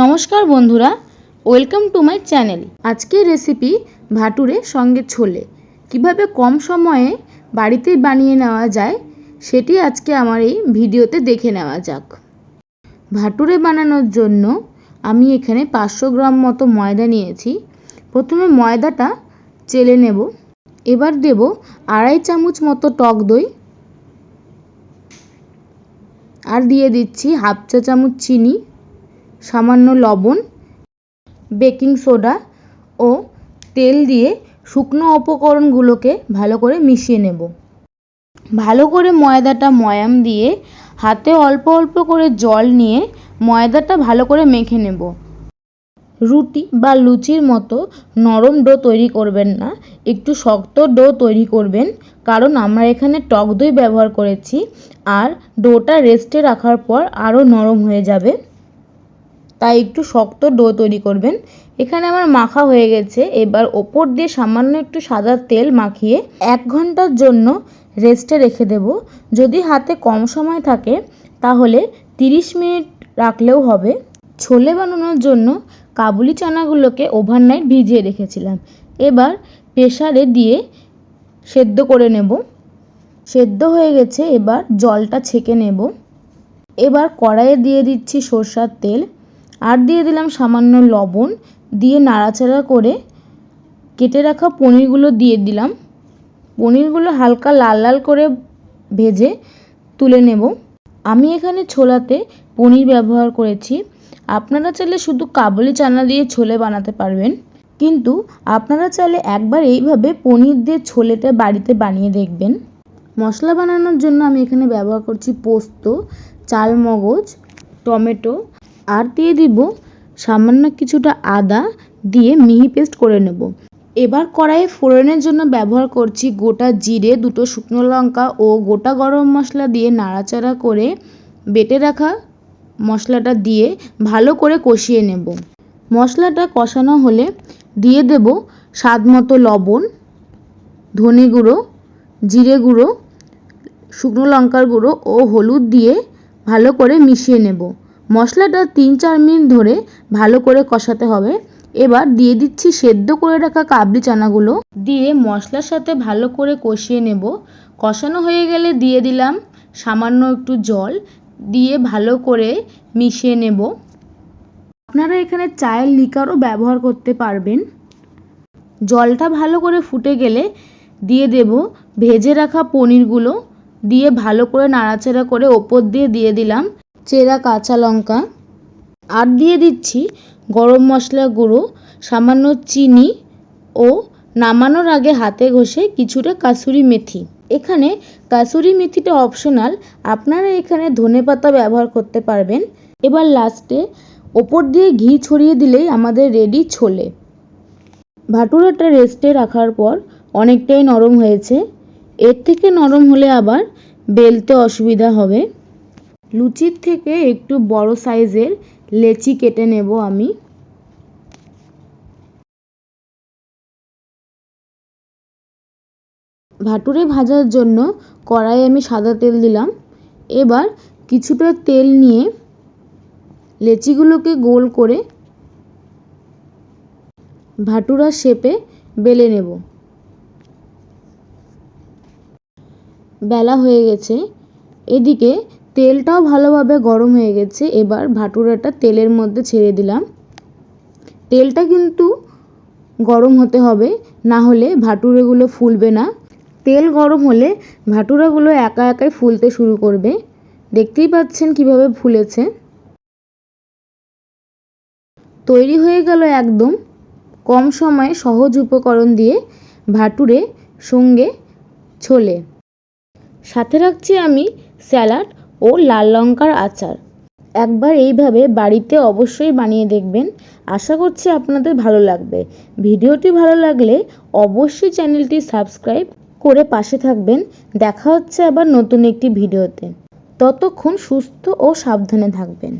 নমস্কার বন্ধুরা, welcome to my channel. আজকের রেসিপি ভাটুরে সঙ্গে ছোলে। কীভাবে কম সময়ে বাড়িতেই বানিয়ে নেওয়া যায়, সেটি আজকে আমার এই ভিডিওতে দেখে নেওয়া যাক। ভাটুরে বানানোর জন্য আমি এখানে পাঁচশো গ্রাম মতো ময়দা নিয়েছি। প্রথমে ময়দাটা চেলে নেব। এবার দেব আড়াই চামচ মতো টক দই। আর দিয়ে দিচ্ছি হাফ চা চামচ চিনি। সামান্য লবণ, বেকিং সোডা ও তেল দিয়ে শুকনো উপকরণগুলোকে ভালো করে মিশিয়ে নেব। ভালো করে ময়দাটা ময়াম দিয়ে হাতে অল্প অল্প করে জল নিয়ে ময়দাটা ভালো করে মেখে নেব। রুটি বা লুচির মতো নরম ডো তৈরি করবেন না, একটু শক্ত ডো তৈরি করবেন, কারণ আমরা এখানে টক দই ব্যবহার করেছি আর ডোটা রেস্টে রাখার পর আরও নরম হয়ে যাবে। তাই একটু শক্ত ডো তৈরি করবেন। এখানে আমার মাখা হয়ে গেছে। এবার ওপর দিয়ে সামান্য একটু সাদা তেল মাখিয়ে এক ঘণ্টার জন্য রেস্টে রেখে দেব। যদি হাতে কম সময় থাকে, তাহলে তিরিশ মিনিট রাখলেও হবে। ছোলে বানানোর জন্য কাবুলি চানাগুলোকে ওভারনাইট ভিজিয়ে রেখেছিলাম। এবার প্রেসারে দিয়ে সেদ্ধ করে নেব। সেদ্ধ হয়ে গেছে। এবার জলটা ছেঁকে নেব। এবার কড়াইয়ে দিয়ে দিচ্ছি সর্ষার তেল। আর দিয়ে দিলাম সামান্য লবণ, দিয়ে নাড়াচাড়া করে কেটে রাখা পনিরগুলো দিয়ে দিলাম। পনিরগুলো হালকা লাল লাল করে ভেজে তুলে নেব। আমি এখানে ছোলাতে পনির ব্যবহার করেছি। আপনারা চাইলে শুধু কাবুলি চানা দিয়ে ছোলে বানাতে পারবেন। কিন্তু আপনারা চাইলে একবার এইভাবে পনির দিয়ে ছোলেটা বাড়িতে বানিয়ে দেখবেন। মশলা বানানোর জন্য আমি এখানে ব্যবহার করছি পোস্ত, চালমগজ, টমেটো আর দিয়ে দিব সামান্য কিছুটা আদা দিয়ে মিহি পেস্ট করে নেব। এবার কড়াইয়ে ফোড়নের জন্য ব্যবহার করছি গোটা জিরে, দুটো শুকনো লঙ্কা ও গোটা গরম মশলা দিয়ে নাড়াচাড়া করে বেটে রাখা মশলাটা দিয়ে ভালো করে কষিয়ে নেব। মশলাটা কষানো হলে দিয়ে দেব স্বাদ মতো লবণ, ধনে গুঁড়ো, জিরে গুঁড়ো, শুকনো লঙ্কার গুঁড়ো ও হলুদ দিয়ে ভালো করে মিশিয়ে নেব। মশলাটা তিন চার মিনিট ধরে ভালো করে কষাতে হবে। এবার দিয়ে দিচ্ছি সেদ্ধ করে রাখা কাবলি চানাগুলো। দিয়ে মশলার সাথে ভালো করে কষিয়ে নেব। কষানো হয়ে গেলে দিয়ে দিলাম সামান্য একটু জল। দিয়ে ভালো করে মিশিয়ে নেব। আপনারা এখানে চায়ের লিকারও ব্যবহার করতে পারবেন। জলটা ভালো করে ফুটে গেলে দিয়ে দেব ভেজে রাখা পনিরগুলো। দিয়ে ভালো করে নাড়াচাড়া করে ওপর দিয়ে দিয়ে দিলাম। চেরা কাঁচা লঙ্কা। আর দিয়ে দিচ্ছি গরম মশলা গুঁড়ো, সামান্য চিনি ও নামানোর আগে হাতে ঘষে কিছুটা কাসুরি মেথি। এখানে কাসুরি মেথিটা অপশনাল আপনারা এখানে ধনে পাতা ব্যবহার করতে পারবেন। এবার লাস্টে ওপর দিয়ে ঘি ছড়িয়ে দিলেই আমাদের রেডি ছোলে। ভাটুরাটা রেস্টে রাখার পর অনেকটাই নরম হয়েছে। এর থেকে নরম হলে আবার বেলতে অসুবিধা হবে। লুচির থেকে একটু বড় সাইজের লেচি কেটে নেব আমি। ভাটুরে ভাজার জন্য কড়াইয়ে আমি সাদা তেল দিলাম। এবার কিছুটা তেল নিয়ে লেচিগুলোকে গোল করে ভাটুরা শেপে বেলে নেব। বেলা হয়ে গেছে। এদিকে তেলটাও ভালোভাবে গরম হয়ে গেছে। এবার ভাটুরাটা তেলের মধ্যে ছেড়ে দিলাম। তেলটা কিন্তু গরম হতে হবে, না হলে ভাটুরেগুলো ফুলবে না। তেল গরম হলে ভাটুরাগুলো একা একাই ফুলতে শুরু করবে। দেখতেই পাচ্ছেন কীভাবে ফুলেছে। তৈরি হয়ে গেল একদম কম সময়ে সহজ উপকরণ দিয়ে ভাটুরে সঙ্গে ছোলে। সাথে রাখছি আমি স্যালাড ও লাল লঙ্কার আচার। একবার এইভাবে বাড়িতে অবশ্যই বানিয়ে দেখবেন। আশা করছি আপনাদের ভালো লাগবে। ভিডিওটি ভালো লাগলে অবশ্যই চ্যানেলটি সাবস্ক্রাইব করে পাশে থাকবেন। দেখা হচ্ছে আবার নতুন একটি ভিডিওতে। ততক্ষণ সুস্থ ও সাবধানে থাকবেন।